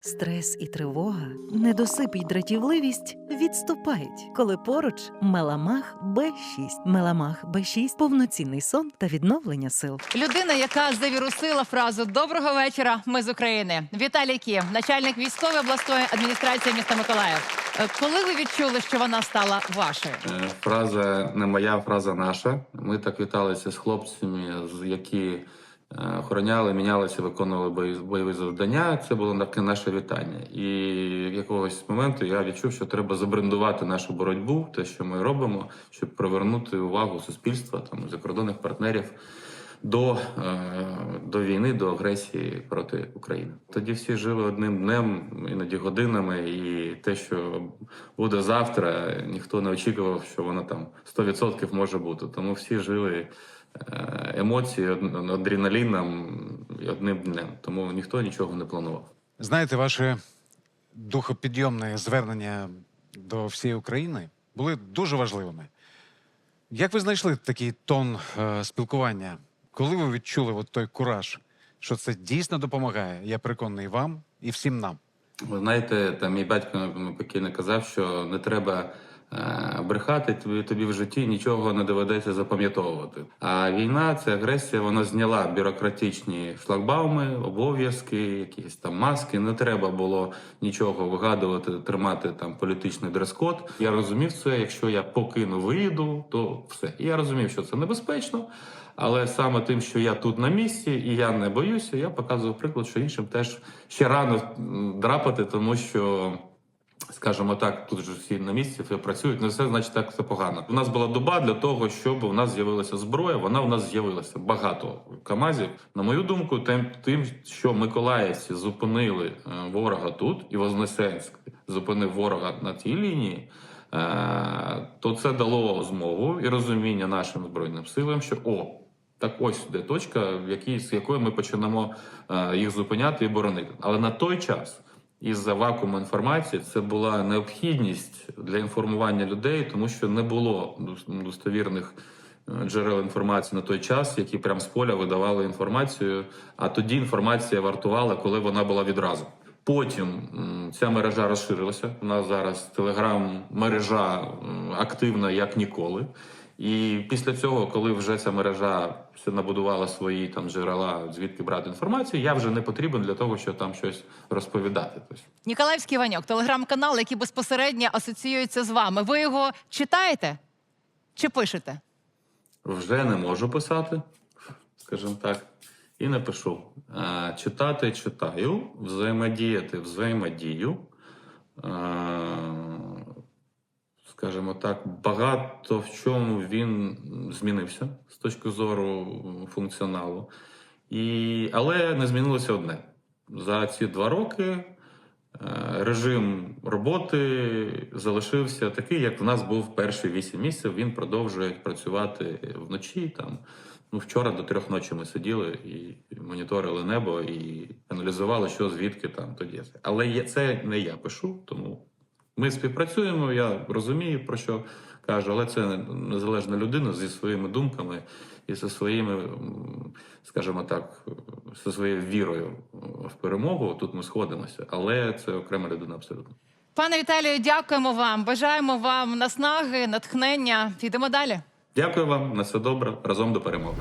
Стрес і тривога, недосип і дратівливість відступають, коли поруч Меламах Б6. Меламах Б6 – повноцінний сон та відновлення сил. Людина, яка завірусила фразу Доброго вечора. Ми з України. Віталій Кім, начальник військової обласної адміністрації міста Миколаїв. Е, Коли ви відчули, що вона стала вашою? Е, Фраза не моя, фраза наша. Ми так віталися з хлопцями, з- які охороняли, мінялися, виконували бойові завдання. Це було наше вітання. І якогось моменту я відчув, що треба забрендувати нашу боротьбу, те, що ми робимо, щоб привернути увагу суспільства, там закордонних партнерів. До, е, до війни, до агресії проти України. Тоді всі жили одним днем, іноді годинами, і те, що буде завтра, ніхто не очікував, що воно там 100% може бути. Тому всі жили е, емоції, адреналіном і одним днем. Тому ніхто нічого не планував. Знаєте, ваше духопідйомне звернення до всієї України були дуже важливими. Як ви знайшли такий тон е, спілкування? Коли ви відчули от той кураж, що це дійсно допомагає, я переконаний вам і всім нам. Ви знаєте, там мій батько покійно казав, що не треба е, брехати, тобі, тобі в житті нічого не доведеться запам'ятовувати. А війна, це агресія, вона зняла бюрократичні шлагбауми, обов'язки, якісь там маски. Не треба було нічого вигадувати, тримати там політичний дрес-код. Я розумів це. Якщо я покину виїду, то все. Я розумів, що це небезпечно. Але саме тим, що я тут на місці і я не боюся, я показував приклад, що іншим теж ще рано драпати, тому що. Скажімо так, тут же всі на місці все працюють, не все значить так все погано. У нас була доба для того, щоб у нас з'явилася зброя. Вона у нас з'явилася багато камазів. На мою думку, тим, тим що миколаївці зупинили е, ворога тут, і Вознесенськ зупинив ворога на цій лінії. е, То це дало змогу і розуміння нашим збройним силам, що о, так ось де точка, в якій, з якої ми почнемо е, їх зупиняти і боронити. Але на той час, із-за вакууму інформації, це була необхідність для інформування людей, тому що не було достовірних е, джерел інформації на той час, які прямо з поля видавали інформацію. А тоді інформація вартувала, коли вона була відразу. Потім ця мережа розширилася. У нас зараз телеграм-мережа активна як ніколи. І після цього, коли вже ця мережа все набудувала свої там джерела, звідки брати інформацію, я вже не потрібен для того, щоб там щось розповідати. Тобто, Ніколаївський Ваньок, телеграм-канал, який безпосередньо асоціюється з вами. Ви його читаєте чи пишете? вже не можу писати, скажімо так, і не пишу. А, читати читаю, взаємодіяти взаємодію. А, скажімо так, багато в чому він змінився з точки зору функціоналу. І, але не змінилося одне. За ці два роки е, режим роботи залишився такий, як в нас був перші вісім місяців. Він продовжує працювати вночі. Там ну вчора до трьох ночі ми сиділи і моніторили небо і аналізували, що звідки там тоді. Але це не я пишу, тому ми співпрацюємо. Я розумію про що кажу, але це незалежна людина зі своїми думками і зі своїми, скажімо так, зі своєю вірою в перемогу. Тут ми сходимося, але це окрема людина абсолютно. Пане Віталію, дякуємо вам. Бажаємо вам наснаги, натхнення. Йдемо далі. Дякую вам на все добре. Разом до перемоги.